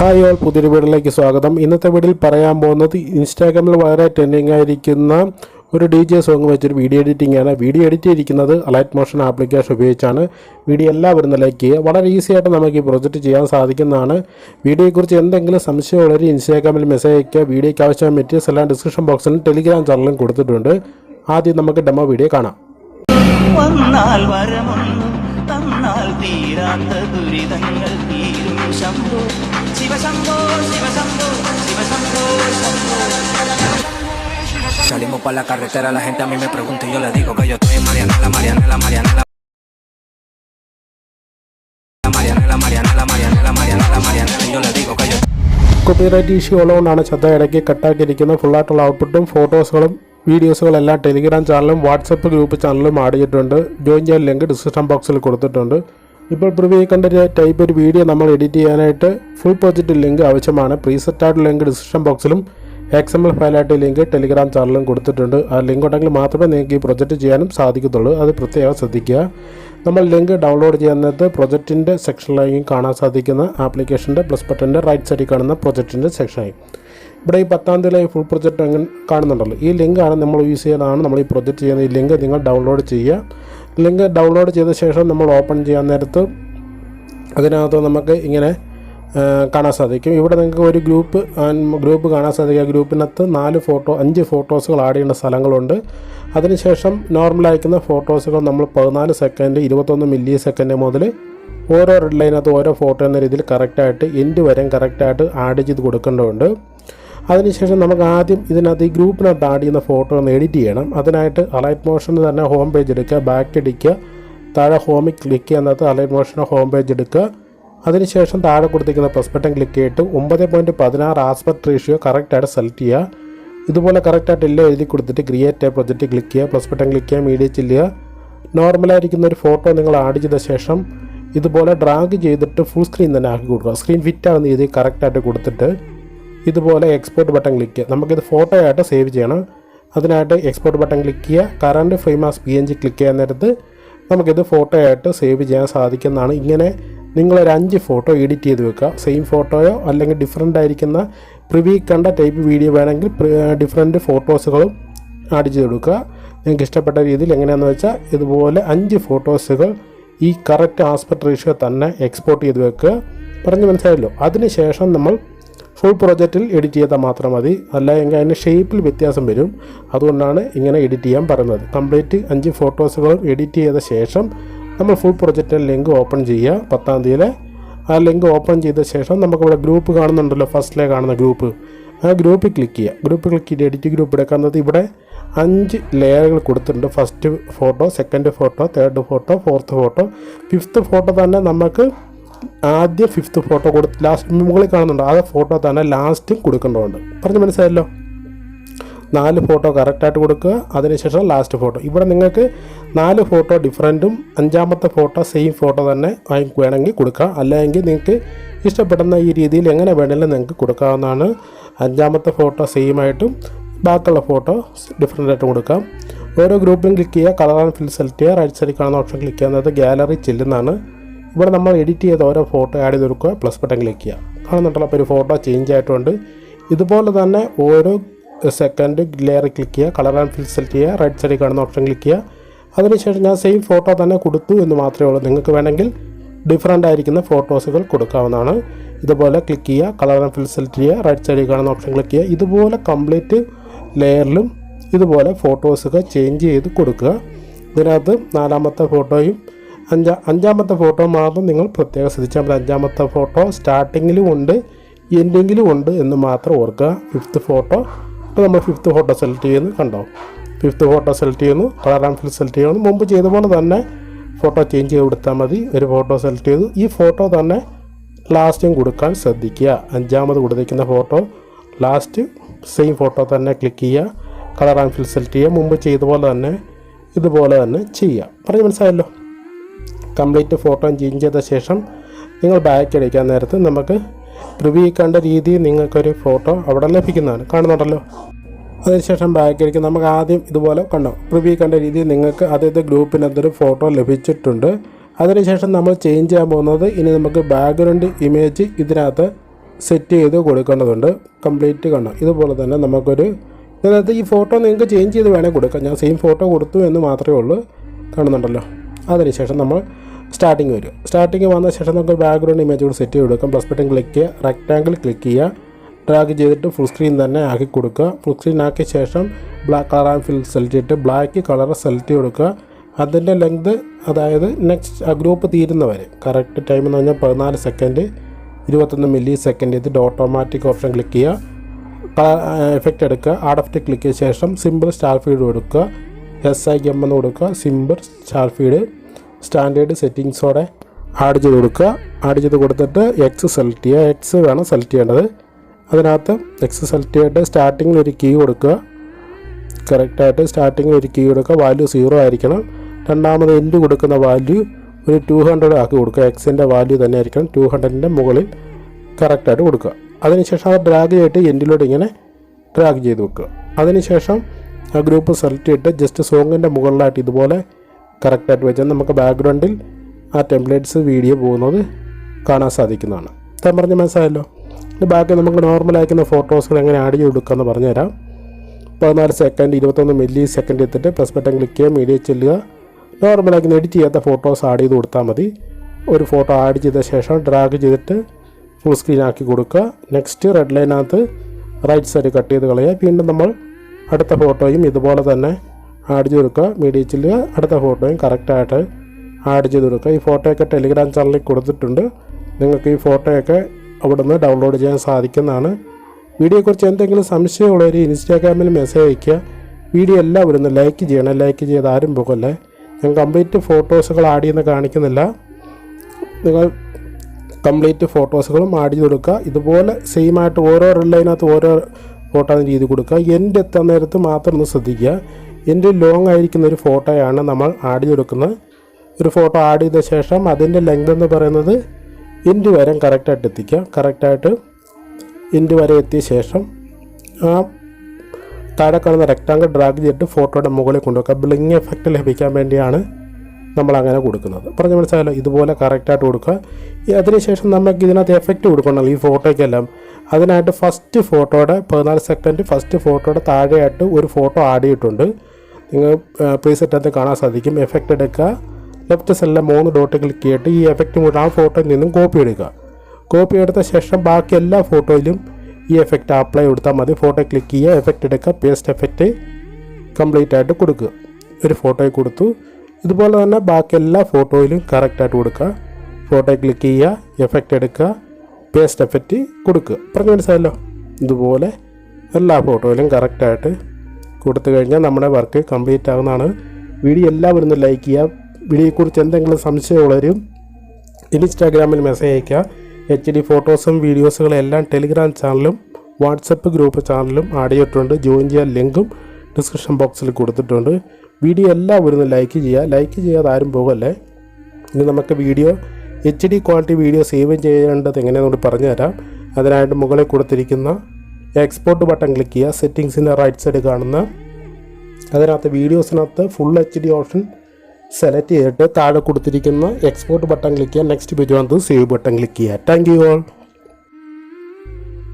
Hi all പുതിയൊരു വീഡിയോയിലേക്ക് സ്വാഗതം. ഇന്നത്തെ വീഡിയോയിൽ പറയാൻ പോകുന്നത് ഇൻസ്റ്റാഗ്രാമിൽ വളരെ ട്രെൻഡിങ് ആയിരിക്കുന്ന ഒരു ഡി ജെ സോങ് വെച്ചൊരു വീഡിയോ എഡിറ്റിംഗ് ആണ്. വീഡിയോ എഡിറ്റ് ചെയ്തിരിക്കുന്നത് അലൈറ്റ് മോഷൻ ആപ്ലിക്കേഷൻ ഉപയോഗിച്ചാണ്. വീഡിയോ എല്ലാവരും ചെയ്യുക. വളരെ ഈസി ആയിട്ട് നമുക്ക് ഈ പ്രൊജക്റ്റ് ചെയ്യാൻ സാധിക്കുന്നതാണ്. വീഡിയോയെക്കുറിച്ച് എന്തെങ്കിലും സംശയമുള്ളവർ ഇൻസ്റ്റാഗ്രാമിൽ മെസ്സേജ് അയക്കുക വീഡിയോയ്ക്ക് ആവശ്യമായ മെറ്റീരിയൽസ് എല്ലാം ഡിസ്ക്രിപ്ഷൻ ബോക്സിലും ടെലിഗ്രാം ചാനലും കൊടുത്തിട്ടുണ്ട്. ആദ്യം നമുക്ക് ഡെമോ വീഡിയോ കാണാം. തീരാത്ത ദുരിതങ്ങൾ തീരും Shambho. Shivashambho Shivashambho Shivashambho Shambho. Salimos para la carretera, la gente a mí me pregunta y yo le digo que yo estoy en y yo le digo que yo copyright issue ഉള്ളതുകൊണ്ടാണ് ശ്രദ്ധ ഇടയ്ക്ക് കട്ടാക്കിയിരിക്കുന്നത്. ഫുള്ളായിട്ടുള്ള ഔട്ട്പുട്ടും ഫോട്ടോസുകളും വീഡിയോസുകളെല്ലാം Telegram ചാനലും WhatsApp group ചാനലും ആഡ് ചെയ്തിട്ടുണ്ട്. ജോയിൻ ചെയ്യാൻ ലിങ്ക് ഡിസ്ക്രിപ്ഷൻ ബോക്സിൽ കൊടുത്തിട്ടുണ്ട്. ഇപ്പോൾ പ്രിവ്യൂ കണ്ട ടൈപ്പ് ഒരു വീഡിയോ നമ്മൾ എഡിറ്റ് ചെയ്യാനായിട്ട് ഫുൾ പ്രൊജക്റ്റ് ലിങ്ക് ആവശ്യമാണ്. പ്രീസെറ്റായിട്ട് ലിങ്ക് ഡിസ്ക്രിപ്ഷൻ ബോക്സിലും എക്സ് എം എൽ ഫയലായിട്ട് ലിങ്ക് ടെലിഗ്രാം ചാനലിലും കൊടുത്തിട്ടുണ്ട്. ആ ലിങ്ക് ഉണ്ടെങ്കിൽ മാത്രമേ നിങ്ങൾക്ക് ഈ പ്രൊജക്റ്റ് ചെയ്യാനും സാധിക്കത്തുള്ളൂ. അത് പ്രത്യേകം ശ്രദ്ധിക്കുക. നമ്മൾ ലിങ്ക് ഡൗൺലോഡ് ചെയ്യുന്നത് പ്രൊജക്റ്റിന്റെ സെക്ഷനിലായി കാണാൻ സാധിക്കുന്ന ആപ്ലിക്കേഷന്റെ പ്ലസ് ബട്ടന്റെ റൈറ്റ് സൈഡിൽ കാണുന്ന പ്രൊജക്റ്റിന്റെ സെക്ഷനായി ഇവിടെ ഈ പത്താം തീയതി ഫുൾ പ്രൊജക്റ്റ് അങ്ങനെ കാണുന്നുണ്ടല്ലോ. ഈ ലിങ്കാണ് നമ്മൾ യൂസ് ചെയ്യുന്നതാണ് നമ്മൾ ഈ പ്രൊജക്റ്റ് ചെയ്യുന്ന ഈ ലിങ്ക് നിങ്ങൾ ഡൗൺലോഡ് ചെയ്യുക. ലിങ്ക് ഡൗൺലോഡ് ചെയ്ത ശേഷം നമ്മൾ ഓപ്പൺ ചെയ്യാൻ നേരത്ത് അതിനകത്ത് നമുക്ക് ഇങ്ങനെ കാണാൻ സാധിക്കും. ഇവിടെ നിങ്ങൾക്ക് ഒരു ഗ്രൂപ്പ് ഗ്രൂപ്പ് കാണാൻ സാധിക്കും. ആ ഗ്രൂപ്പിനകത്ത് നാല് ഫോട്ടോ അഞ്ച് ഫോട്ടോസുകൾ ആഡ് ചെയ്യേണ്ട സ്ഥലങ്ങളുണ്ട്. അതിനുശേഷം നോർമൽ അയക്കുന്ന ഫോട്ടോസുകൾ നമ്മൾ പതിനാല് സെക്കൻഡ് ഇരുപത്തൊന്ന് മില്ലി സെക്കൻഡ് മുതൽ ഓരോ റെഡ് ലൈനകത്ത് ഓരോ ഫോട്ടോ എന്ന രീതിയിൽ കറക്റ്റായിട്ട് എൻഡ് വരെയും കറക്റ്റായിട്ട് ആഡ് ചെയ്ത് കൊടുക്കേണ്ടതുണ്ട്. അതിനുശേഷം നമുക്ക് ആദ്യം ഇതിനകത്ത് ഈ ഗ്രൂപ്പിനകത്ത് ആഡ് ചെയ്യുന്ന ഫോട്ടോ ഒന്ന് എഡിറ്റ് ചെയ്യണം. അതിനായിട്ട് അലൈറ്റ് മോഷന് തന്നെ ഹോം പേജ് എടുക്കുക. ബാക്ക് അടിക്കുക താഴെ ഹോമിൽ ക്ലിക്ക് ചെയ്യുന്നത് അലൈറ്റ് മോഷന് ഹോം പേജ് എടുക്കുക. അതിനുശേഷം താഴെ കൊടുത്തിരിക്കുന്ന പ്ലസ് ബട്ടൺ ക്ലിക്ക് ചെയ്തിട്ട് ഒമ്പത് പോയിന്റ് പതിനാറ് ആസ്പെക്ട് റേഷ്യോ കറക്റ്റായിട്ട് സെലക്ട് ചെയ്യുക. ഇതുപോലെ കറക്റ്റായിട്ട് എല്ലാം എഴുതി കൊടുത്തിട്ട് ക്രിയേറ്റ് എ പ്രൊജക്റ്റ് ക്ലിക്ക് ചെയ്യുക. പ്ലസ് ബട്ടൺ ക്ലിക്ക് ചെയ്യുക. മീഡിയ ചെല്ലുക നോർമലായിരിക്കുന്ന ഒരു ഫോട്ടോ നിങ്ങൾ ആഡ് ചെയ്ത ശേഷം ഇതുപോലെ ഡ്രാഗ് ചെയ്തിട്ട് ഫുൾ സ്ക്രീൻ തന്നെ ആക്കി കൊടുക്കുക. സ്ക്രീൻ ഫിറ്റ് ആകുന്ന രീതി കറക്റ്റായിട്ട് കൊടുത്തിട്ട് ഇതുപോലെ എക്സ്പോർട്ട് ബട്ടൺ ക്ലിക്ക് ചെയ്യുക. നമുക്കിത് ഫോട്ടോ ആയിട്ട് സേവ് ചെയ്യണം. അതിനായിട്ട് എക്സ്പോർട്ട് ബട്ടൺ ക്ലിക്ക് ചെയ്യുക. Current frame as P N G click ചെയ്യാൻ നേരത്ത് നമുക്കിത് ഫോട്ടോ ആയിട്ട് സേവ് ചെയ്യാൻ സാധിക്കുന്നതാണ്. ഇങ്ങനെ നിങ്ങളൊരു അഞ്ച് ഫോട്ടോ എഡിറ്റ് ചെയ്ത് വെക്കുക. സെയിം ഫോട്ടോയോ അല്ലെങ്കിൽ ഡിഫറെന്റ് ആയിരിക്കുന്ന പ്രിവ്യൂ കണ്ട ടൈപ്പ് വീഡിയോ വേണമെങ്കിൽ ഡിഫറെന്റ് ഫോട്ടോസുകളും ആഡ് ചെയ്ത് കൊടുക്കുക. നിങ്ങൾക്ക് ഇഷ്ടപ്പെട്ട രീതിയിൽ എങ്ങനെയാണെന്ന് വെച്ചാൽ ഇതുപോലെ അഞ്ച് ഫോട്ടോസുകൾ ഈ കറക്റ്റ് ആസ്പെക്ട് റേഷ്യോ തന്നെ എക്സ്പോർട്ട് ചെയ്ത് വെക്കുക. പറഞ്ഞ് മനസ്സിലായല്ലോ? അതിനുശേഷം നമ്മൾ ഫുൾ പ്രൊജക്റ്റിൽ എഡിറ്റ് ചെയ്താൽ മാത്രം മതി. അല്ല എങ്കിൽ അതിന്റെ ഷേപ്പിൽ വ്യത്യാസം വരും. അതുകൊണ്ടാണ് ഇങ്ങനെ എഡിറ്റ് ചെയ്യാൻ പറയുന്നത് കംപ്ലീറ്റ് അഞ്ച് ഫോട്ടോസുകളും എഡിറ്റ് ചെയ്ത ശേഷം നമ്മൾ ഫുൾ പ്രൊജക്റ്റിൽ ലിങ്ക് ഓപ്പൺ ചെയ്യുക പത്താം തീയതിയിലെ. ആ ലിങ്ക് ഓപ്പൺ ചെയ്ത ശേഷം നമുക്കിവിടെ ഗ്രൂപ്പ് കാണുന്നുണ്ടല്ലോ ഫസ്റ്റിലെ കാണുന്ന ഗ്രൂപ്പ് ആ ഗ്രൂപ്പിൽ ക്ലിക്ക് ചെയ്യുക. ഗ്രൂപ്പ് ക്ലിക്ക് ചെയ്ത് എഡിറ്റ് ഗ്രൂപ്പ് എടുക്കുന്നത് ഇവിടെ അഞ്ച് ലെയറുകൾ കൊടുത്തിട്ടുണ്ട്. First photo second photo third photo fourth photo fifth photo തന്നെ നമുക്ക് ആദ്യം ഫിഫ്ത്ത് ഫോട്ടോ കൊടുത്ത് ലാസ്റ്റ് മുകളിൽ കാണുന്നുണ്ട്. ആ ഫോട്ടോ തന്നെ ലാസ്റ്റും കൊടുക്കേണ്ടതുണ്ട്. പറഞ്ഞ് മനസ്സിലായല്ലോ? നാല് ഫോട്ടോ കറക്റ്റായിട്ട് കൊടുക്കുക അതിനുശേഷം ലാസ്റ്റ് ഫോട്ടോ ഇവിടെ നിങ്ങൾക്ക് നാല് ഫോട്ടോ ഡിഫറന്റും അഞ്ചാമത്തെ ഫോട്ടോ സെയിം ഫോട്ടോ തന്നെ വേണമെങ്കിൽ കൊടുക്കാം. അല്ലെങ്കിൽ നിങ്ങൾക്ക് ഇഷ്ടപ്പെടുന്ന ഈ രീതിയിൽ എങ്ങനെ വേണമെങ്കിലും നിങ്ങൾക്ക് കൊടുക്കാവുന്നതാണ്. അഞ്ചാമത്തെ ഫോട്ടോ സെയിം ആയിട്ടും ബാക്കിയുള്ള ഫോട്ടോ ഡിഫറെന്റ് ആയിട്ട് കൊടുക്കാം. ഓരോ ഗ്രൂപ്പിലും ക്ലിക്ക് ചെയ്യുക കളർ ആൻഡ് ഫിൽ സെലക്ട് ചെയ്യുക റൈറ്റ് സൈഡിൽ കാണുന്ന ഓപ്ഷൻ ക്ലിക്ക് ചെയ്യുന്നത് ഗാലറി ചെല്ലുന്നതാണ്. ഇവിടെ നമ്മൾ എഡിറ്റ് ചെയ്ത ഓരോ ഫോട്ടോ ആഡ് ചെയ്ത് കൊടുക്കുക പ്ലസ് ബട്ടൺ ക്ലിക്ക് ചെയ്യുക. കാണുന്നുണ്ടല്ലോ അപ്പോൾ ഒരു ഫോട്ടോ ചേഞ്ച് ആയിട്ടുണ്ട്. ഇതുപോലെ തന്നെ ഓരോ സെക്കൻഡ് ലെയർ ക്ലിക്ക് ചെയ്യുക കളർ ആൻഡ് ഫിൽ സെലക്ട് ചെയ്യുക റൈറ്റ് സൈഡിൽ കാണുന്ന ഓപ്ഷൻ ക്ലിക്ക് ചെയ്യുക. അതിനുശേഷം ഞാൻ സെയിം ഫോട്ടോ തന്നെ കൊടുത്തു എന്ന് മാത്രമേ ഉള്ളൂ. നിങ്ങൾക്ക് വേണമെങ്കിൽ ഡിഫറെന്റ് ആയിരിക്കുന്ന ഫോട്ടോസുകൾ കൊടുക്കാവുന്നതാണ്. ഇതുപോലെ ക്ലിക്ക് ചെയ്യുക കളർ ആൻഡ് ഫിൽ സെലക്ട് ചെയ്യുക റൈറ്റ് സൈഡിൽ കാണുന്ന ഓപ്ഷൻ ക്ലിക്ക് ചെയ്യുക. ഇതുപോലെ കംപ്ലീറ്റ് ലെയറിലും ഇതുപോലെ ഫോട്ടോസുകൾ ചേഞ്ച് ചെയ്ത് കൊടുക്കുക. ഇതിനകത്ത് നാലാമത്തെ ഫോട്ടോയും അഞ്ചാ അഞ്ചാമത്തെ ഫോട്ടോ മാത്രം നിങ്ങൾ പ്രത്യേകം ശ്രദ്ധിച്ചാൽ മതി. അഞ്ചാമത്തെ ഫോട്ടോ സ്റ്റാർട്ടിങ്ങിലും ഉണ്ട് എൻഡിങ്ങിലും ഉണ്ട് എന്ന് മാത്രം ഓർക്കുക. ഫിഫ്ത്ത് ഫോട്ടോ ഇപ്പോൾ നമ്മൾ ഫിഫ്ത്ത് ഫോട്ടോ സെലക്ട് ചെയ്യുന്നു കണ്ടോ? ഫിഫ്ത്ത് ഫോട്ടോ സെലക്ട് ചെയ്യുന്നു കളർ ആൻഡ് ഫിൽ സെലക്ട് ചെയ്യുന്നു. മുമ്പ് ചെയ്ത പോലെ തന്നെ ഫോട്ടോ ചേഞ്ച് ചെയ്ത് കൊടുത്താൽ മതി. ഒരു ഫോട്ടോ സെലക്ട് ചെയ്തു. ഈ ഫോട്ടോ തന്നെ ലാസ്റ്റും കൊടുക്കാൻ ശ്രദ്ധിക്കുക. അഞ്ചാമത് കൊടുത്തിരിക്കുന്ന ഫോട്ടോ ലാസ്റ്റ് സെയിം ഫോട്ടോ തന്നെ ക്ലിക്ക് ചെയ്യുക. കളർ ആൻഡ് ഫിൽ സെലക്ട് ചെയ്യുക. മുമ്പ് ചെയ്ത പോലെ തന്നെ ഇതുപോലെ തന്നെ ചെയ്യുക. പറഞ്ഞ് മനസ്സിലായല്ലോ? കംപ്ലീറ്റ് ഫോട്ടോ ചേഞ്ച് ചെയ്ത ശേഷം നിങ്ങൾ ബാക്ക് അടിക്കാൻ നേരത്ത് നമുക്ക് പ്രിവ്യൂ കണ്ട രീതിയിൽ നിങ്ങൾക്കൊരു ഫോട്ടോ അവിടെ ലഭിക്കുന്നതാണ്. കാണുന്നുണ്ടല്ലോ? അതിനുശേഷം ബാക്ക് അടിക്കും നമുക്ക് ആദ്യം ഇതുപോലെ കണ്ടോ? പ്രിവ്യൂ കണ്ട രീതിയിൽ നിങ്ങൾക്ക് ആദ്യത്തെ ഗ്രൂപ്പിനകത്തൊരു ഫോട്ടോ ലഭിച്ചിട്ടുണ്ട്. അതിനുശേഷം നമ്മൾ ചേഞ്ച് ചെയ്യാൻ പോകുന്നത് ഇനി നമുക്ക് ബാക്ക്ഗ്രൗണ്ട് ഇമേജ് ഇതിനകത്ത് സെറ്റ് ചെയ്ത് കൊടുക്കേണ്ടതുണ്ട്. കംപ്ലീറ്റ് കണ്ടോ? ഇതുപോലെ തന്നെ നമുക്കൊരു ഇതിനകത്ത് ഈ ഫോട്ടോ നിങ്ങൾക്ക് ചേഞ്ച് ചെയ്ത് വേണേൽ കൊടുക്കാം. ഞാൻ സെയിം ഫോട്ടോ കൊടുത്തു എന്ന് മാത്രമേ ഉള്ളൂ. കാണുന്നുണ്ടല്ലോ? അതിനുശേഷം നമ്മൾ സ്റ്റാർട്ടിങ് വരും. സ്റ്റാർട്ടിങ് വന്ന ശേഷം നമുക്ക് ബാക്ക്ഗ്രൗണ്ട് ഇമേജ് കൂടെ സെറ്റ് ചെയ്ത് കൊടുക്കാം പ്ലസ് ബട്ടൺ ക്ലിക്ക് ചെയ്യുക. റെക്റ്റാങ്കിൾ ക്ലിക്ക് ചെയ്യുക. ഡ്രാഗ് ചെയ്തിട്ട് ഫുൾ സ്ക്രീൻ തന്നെ ആക്കി കൊടുക്കുക. ഫുൾ സ്ക്രീൻ ആക്കിയ ശേഷം black colour and fill select ചെയ്തിട്ട് ബ്ലാക്ക് കളർ സെലക്ട് ചെയ്ത് കൊടുക്കുക. അതിന്റെ ലെങ്ത് അതായത് നെക്സ്റ്റ് ആ ഗ്രൂപ്പ് തീരുന്നവരെ. കറക്റ്റ് ടൈം എന്ന് പറഞ്ഞാൽ പതിനാല് സെക്കൻഡ് ഇരുപത്തൊന്ന് മില്ലി സെക്കൻഡ് ചെയ്തിട്ട് ഓട്ടോമാറ്റിക് ഓപ്ഷൻ ക്ലിക്ക് ചെയ്യുക. കളർ എഫക്റ്റ് എടുക്കുക. ആഡ് എഫക്റ്റ് ക്ലിക്ക് ചെയ്ത ശേഷം സിമ്പിൾ സ്റ്റാർ ഫീഡ് കൊടുക്കുക. എസ് ഐ എം എന്ന് കൊടുക്കുക. സിമ്പിൾ സ്റ്റാർ ഫീഡ് സ്റ്റാൻഡേർഡ് സെറ്റിങ്സോടെ ആഡ് ചെയ്ത് കൊടുക്കുക. ആഡ് ചെയ്ത് കൊടുത്തിട്ട് എക്സ് സെലക്ട് ചെയ്യുക. എക്സ് വേണം സെലക്ട് ചെയ്യേണ്ടത്. അതിനകത്ത് എക്സ് സെലക്ട് ചെയ്തിട്ട് സ്റ്റാർട്ടിങ്ങിൽ ഒരു കീ കൊടുക്കുക. കറക്റ്റായിട്ട് സ്റ്റാർട്ടിങ്ങിൽ ഒരു കീ കൊടുക്കുക. വാല്യൂ സീറോ ആയിരിക്കണം. രണ്ടാമത് എൻഡ് കൊടുക്കുന്ന വാല്യൂ ഒരു ടു ഹൺഡ്രഡ് ആക്കി കൊടുക്കുക. എക്സിന്റെ വാല്യൂ തന്നെ ആയിരിക്കണം. ടു ഹൺഡ്രഡിന്റെ മുകളിൽ കറക്റ്റായിട്ട് കൊടുക്കുക. അതിനുശേഷം അത് ഡ്രാഗ് ചെയ്തിട്ട് എൻഡിലോട്ട് ഇങ്ങനെ ഡ്രാഗ് ചെയ്ത് വെക്കുക. അതിനുശേഷം ആ ഗ്രൂപ്പ് സെലക്ട് ചെയ്തിട്ട് ജസ്റ്റ് സോങ്ങിന്റെ മുകളിലായിട്ട് ഇതുപോലെ കറക്റ്റായിട്ട് വെച്ചാൽ നമുക്ക് ബാക്ക്ഗ്രൗണ്ടിൽ ആ ടെംപ്ലേറ്റ്സ് വീഡിയോ പോകുന്നത് കാണാൻ സാധിക്കുന്നതാണ്. താൻ പറഞ്ഞ മനസ്സിലായല്ലോ? ഇത് ബാക്കി നമുക്ക് നോർമൽ അയക്കുന്ന ഫോട്ടോസുകൾ എങ്ങനെ ആഡ് ചെയ്ത് കൊടുക്കാമെന്ന് പറഞ്ഞുതരാം. പതിനാല് സെക്കൻഡ് ഇരുപത്തൊന്ന് മില്ലി സെക്കൻഡ് എത്തിട്ട് പ്ലസ് ബട്ടൺ ക്ലിക്ക് ചെയ്യുക മീഡിയ ചെല്ലുക. നോർമലാക്കുന്ന എഡിറ്റ് ചെയ്യാത്ത ഫോട്ടോസ് ആഡ് ചെയ്ത് കൊടുത്താൽ മതി. ഒരു ഫോട്ടോ ആഡ് ചെയ്ത ശേഷം ഡ്രാഗ് ചെയ്തിട്ട് ഫുൾ സ്ക്രീൻ ആക്കി കൊടുക്കുക. നെക്സ്റ്റ് റെഡ് ലൈനകത്ത് റൈറ്റ് സൈഡ് കട്ട് ചെയ്ത് കളയുക. വീണ്ടും നമ്മൾ അടുത്ത ഫോട്ടോയും ഇതുപോലെ തന്നെ ആഡ് ചെയ്ത് കൊടുക്കുക മീഡിയ ചെല്ലുക അടുത്ത ഫോട്ടോയും കറക്റ്റായിട്ട് ആഡ് ചെയ്ത് കൊടുക്കുക ഈ ഫോട്ടോയൊക്കെ ടെലിഗ്രാം ചാനലിൽ കൊടുത്തിട്ടുണ്ട്. നിങ്ങൾക്ക് ഈ ഫോട്ടോയൊക്കെ അവിടെ നിന്ന് ഡൗൺലോഡ് ചെയ്യാൻ സാധിക്കുന്നതാണ്. വീഡിയോയെക്കുറിച്ച് എന്തെങ്കിലും സംശയമുള്ളവർ ഇൻസ്റ്റാഗ്രാമിൽ മെസ്സേജ് അയയ്ക്കുക. വീഡിയോ എല്ലാവരും ഒന്ന് ലൈക്ക് ചെയ്യണം. ലൈക്ക് ചെയ്ത് ആരും പോകല്ലേ. ഞാൻ കംപ്ലീറ്റ് ഫോട്ടോസുകൾ ആഡ് ചെയ്യുന്ന കാണിക്കുന്നില്ല. നിങ്ങൾ കംപ്ലീറ്റ് ഫോട്ടോസുകളും ആഡ് ചെയ്ത് കൊടുക്കുക ഇതുപോലെ സെയിം ആയിട്ട് ഓരോ റിലൈനകത്ത് ഓരോ ഫോട്ടോ രീതി കൊടുക്കുക. എന്റെ എത്താൻ നേരത്ത് മാത്രം ഒന്ന് ശ്രദ്ധിക്കുക. എന്റെ ലോങ് ആയിരിക്കുന്ന ഒരു ഫോട്ടോയാണ് നമ്മൾ ആഡ് ചെയ്ത് കൊടുക്കുന്നത് ഒരു ഫോട്ടോ ആഡ് ചെയ്ത ശേഷം അതിന്റെ ലെങ്ത് എന്ന് പറയുന്നത് ഇൻഡ് വരെ കറക്റ്റായിട്ട് എത്തിക്കുക. കറക്റ്റായിട്ട് ഇൻഡ് വരെ എത്തിയ ശേഷം ആ താഴെ കാണുന്ന റെക്റ്റാങ്കിൾ ഡ്രാഗ് ചെയ്തിട്ട് ഫോട്ടോയുടെ മുകളിൽ കൊണ്ടുവെക്കുക. ബ്ലിങ് എഫക്റ്റ് ലഭിക്കാൻ വേണ്ടിയാണ് നമ്മൾ അങ്ങനെ കൊടുക്കുന്നത്. പറഞ്ഞ മനസ്സിലായല്ലോ? ഇതുപോലെ കറക്റ്റായിട്ട് കൊടുക്കുക. അതിനുശേഷം നമുക്ക് ഇതിനകത്ത് എഫക്റ്റ് കൊടുക്കണം ഈ ഫോട്ടോയ്ക്കെല്ലാം. അതിനായിട്ട് ഫസ്റ്റ് ഫോട്ടോയുടെ പതിനാല് സെക്കൻഡ് ഫസ്റ്റ് ഫോട്ടോയുടെ താഴെയായിട്ട് ഒരു ഫോട്ടോ ആഡ് ചെയ്തിട്ടുണ്ട്. നിങ്ങൾ പ്രീസെറ്റകത്ത് കാണാൻ സാധിക്കും. എഫക്റ്റ് എടുക്കുക. ലെഫ്റ്റ് സൈഡിലെ മൂന്ന് ഡോട്ട് ക്ലിക്ക് ചെയ്തിട്ട് ഈ എഫക്റ്റ് മുഴുവൻ ആ ഫോട്ടോയിൽ നിന്നും കോപ്പി എടുക്കുക. കോപ്പി എടുത്ത ശേഷം ബാക്കി എല്ലാ ഫോട്ടോയിലും ഈ എഫക്റ്റ് അപ്ലൈ കൊടുത്താൽ മതി. ഫോട്ടോ ക്ലിക്ക് ചെയ്യുക എഫക്റ്റ് എടുക്കുക പേസ്റ്റ് എഫക്റ്റ് കംപ്ലീറ്റ് ആയിട്ട് കൊടുക്കുക. ഒരു ഫോട്ടോയിൽ കൊടുത്തു. ഇതുപോലെ തന്നെ ബാക്കി എല്ലാ ഫോട്ടോയിലും കറക്റ്റായിട്ട് കൊടുക്കുക. ഫോട്ടോ ക്ലിക്ക് ചെയ്യുക എഫക്റ്റ് എടുക്കുക. പേസ്റ്റ് എഫക്റ്റ് കൊടുക്കുക. പറഞ്ഞു മനസ്സിലായല്ലോ? ഇതുപോലെ എല്ലാ ഫോട്ടോയിലും കറക്റ്റായിട്ട് കൊടുത്തു കഴിഞ്ഞാൽ നമ്മുടെ വർക്ക് കംപ്ലീറ്റ് ആകുന്നതാണ് വീഡിയോ എല്ലാവരും ഒന്ന് ലൈക്ക് ചെയ്യുക. വീഡിയോയെക്കുറിച്ച് എന്തെങ്കിലും സംശയമുള്ളവരും ഇൻസ്റ്റാഗ്രാമിൽ മെസ്സേജ് അയയ്ക്കുക. എച്ച് ഡി ഫോട്ടോസും വീഡിയോസുകളും എല്ലാം ടെലിഗ്രാം ചാനലും വാട്സപ്പ് ഗ്രൂപ്പ് ചാനലും ആഡ് ചെയ്തിട്ടുണ്ട്. ജോയിൻ ചെയ്യാൻ ലിങ്കും ഡിസ്ക്രിപ്ഷൻ ബോക്സിൽ കൊടുത്തിട്ടുണ്ട്. വീഡിയോ എല്ലാവരും ലൈക്ക് ചെയ്യുക. ലൈക്ക് ചെയ്യാതെ ആരും പോകല്ലേ? ഇനി നമുക്ക് video H D quality video save ചെയ്യേണ്ടത് എങ്ങനെയാണെന്ന് കൂടി പറഞ്ഞുതരാം. അതിനായിട്ട് മുകളിൽ കൊടുത്തിരിക്കുന്ന എക്സ്പോർട്ട് ബട്ടൺ ക്ലിക്ക് ചെയ്യുക. സെറ്റിങ്സിന്റെ റൈറ്റ് സൈഡ് കാണുന്ന അതിനകത്ത് വീഡിയോസിനകത്ത് full H D option select ചെയ്തിട്ട് താഴെ കൊടുത്തിരിക്കുന്ന എക്സ്പോർട്ട് ബട്ടൺ ക്ലിക്ക് ചെയ്യുക. നെക്സ്റ്റ് പേജ് വന്നത് സേവ് ബട്ടൺ ക്ലിക്ക് ചെയ്യുക. Thank you all